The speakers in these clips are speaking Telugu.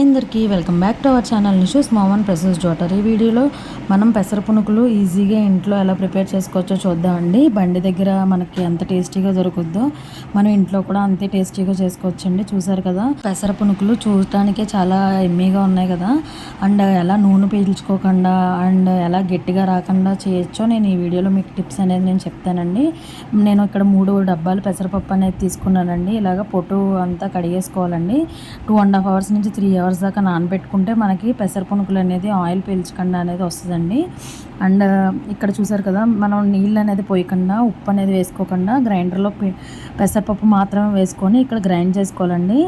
అందరికీ welcome back to our channel నిషూస్ మోమన్ ప్రెసెస్ డాటర్. ఈ వీడియోలో మనం పెసర పునుకులు ఈజీగా ఇంట్లో ఎలా ప్రిపేర్ చేసుకోవచ్చో చూద్దామండి బండి దగ్గర మనకి ఎంత టేస్టీగా దొరుకుద్దో. మనం ఇంట్లో కూడా అంతే టేస్టీగా చేసుకోవచ్చండి. చూసారు కదా పెసర పునుకులు చూడటానికే చాలా ఎమ్మీగా ఉన్నాయి కదా. అండ్ ఎలా నూనె పీల్చుకోకుండా అండ్ ఎలా గట్టిగా రాకుండా చేయొచ్చో నేను ఈ వీడియోలో మీకు టిప్స్ అనేది నేను చెప్తానండి. నేను ఇక్కడ మూడు డబ్బాలు పెసరపప్పు అనేది తీసుకున్నానండి. ఇలాగ పొట్టు అంతా కడిగేసుకోవాలండి. టూ అండ్ హాఫ్ అవర్స్ నుంచి త్రీ అవర్స్ దాకా నానబెట్టుకుంటే మనకి పెసర పునుకులు అనేది ఆయిల్ పీల్చకుండా అనేది వస్తుందండి. అండ్ ఇక్కడ చూసారు కదా మనం నీళ్ళు అనేది పోయకుండా ఉప్పు అనేది వేసుకోకుండా గ్రైండర్లో పెసరపప్పు మాత్రమే వేసుకొని ఇక్కడ గ్రైండ్ చేసుకోవాలండి.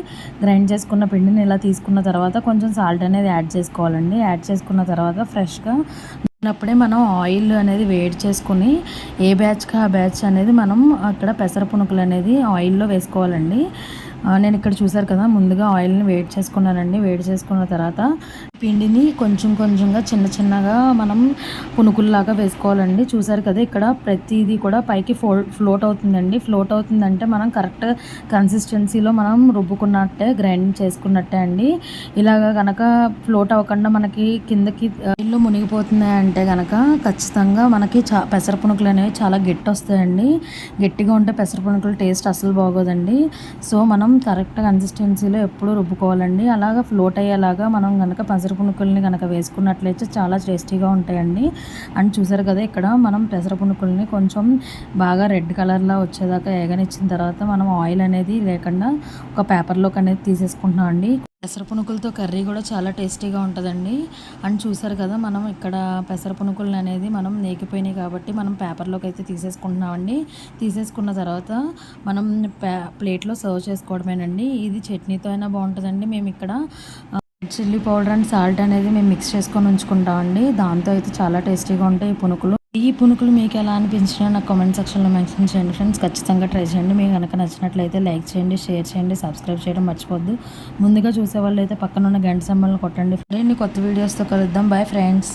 గ్రైండ్ చేసుకున్న పిండిని ఇలా తీసుకున్న తర్వాత కొంచెం సాల్ట్ అనేది యాడ్ చేసుకోవాలండి. యాడ్ చేసుకున్న తర్వాత ఫ్రెష్గా ఉన్నప్పుడే మనం ఆయిల్ అనేది వేడి చేసుకుని ఏ బ్యాచ్కి ఆ బ్యాచ్ అనేది మనం అక్కడ పెసర పునుకులు అనేది ఆయిల్లో వేసుకోవాలండి. నేను ఇక్కడ చూసారు కదా ముందుగా ఆయిల్ని వేడి చేసుకున్నానండి. వేడి చేసుకున్న తర్వాత పిండిని కొంచెం కొంచెంగా చిన్న చిన్నగా మనం పునుకుల్లాగా వేసుకోవాలండి. చూసారు కదా ఇక్కడ ప్రతిదీ కూడా పైకి ఫో ఫ్లోట్ అవుతుందండి. ఫ్లోట్ అవుతుందంటే మనం కరెక్ట్ కన్సిస్టెన్సీలో మనం రుబ్బుకున్నట్టే గ్రైండ్ చేసుకున్నట్టే అండి. ఇలాగ కనుక ఫ్లోట్ అవ్వకుండా మనకి కిందకి ఇల్లు మునిగిపోతున్నాయి అంటే కనుక ఖచ్చితంగా మనకి చా పెసర పునుకులు అనేవి చాలా గట్టి వస్తాయండి. గట్టిగా ఉంటే పెసర పునుకులు టేస్ట్ అసలు బాగోదండి. సో మనం మనం కరెక్ట్ కన్సిస్టెన్సీలో ఎప్పుడు రుబ్బుకోవాలండి. అలాగా ఫ్లోట్ అయ్యేలాగా మనం కనుక పెసర పునుకుల్ని కనుక వేసుకున్నట్లయితే చాలా టేస్టీగా ఉంటాయండి. అండ్ చూసారు కదా ఇక్కడ మనం పెసర పునుకుల్ని కొంచెం బాగా రెడ్ కలర్లో వచ్చేదాకా ఏగనిచ్చిన తర్వాత మనం ఆయిల్ అనేది లేకుండా ఒక పేపర్లోకి అనేది తీసేసుకుంటున్నాం అండి పెసర పునుకులతో కర్రీ కూడా చాలా టేస్టీగా ఉంటుందండి. అండ్ చూసారు కదా మనం ఇక్కడ పెసర పునుకులు అనేది మనం నేకిపోయినాయి కాబట్టి మనం పేపర్లోకి అయితే తీసేసుకుంటున్నామండి. తీసేసుకున్న తర్వాత మనం ప్లేట్లో సర్వ్ చేసుకోవడమేనండి. ఇది చట్నీతో అయినా బాగుంటుందండి. మేము ఇక్కడ చిల్లీ పౌడర్ అండ్ సాల్ట్ అనేది మేము మిక్స్ చేసుకొని ఉంచుకుంటామండి. దాంతో అయితే చాలా టేస్టీగా ఉంటాయి ఈ పునుకులు. ఈ పునుకులు మీకు ఎలా అనిపించినా నాకు కామెంట్ సెక్షన్లో మెన్షన్ చేయండి ఫ్రెండ్స్ ఖచ్చితంగా ట్రై చేయండి. మీకు కనుక నచ్చినట్లయితే లైక్ చేయండి షేర్ చేయండి సబ్స్క్రైబ్ చేయడం మర్చిపోద్దు ముందుగా చూసే వాళ్ళు అయితే పక్కన ఉన్న గంట సంబంధాలు కొట్టండి. ఫ్రెండ్ కొత్త వీడియోస్తో కలుద్దాం. Bye friends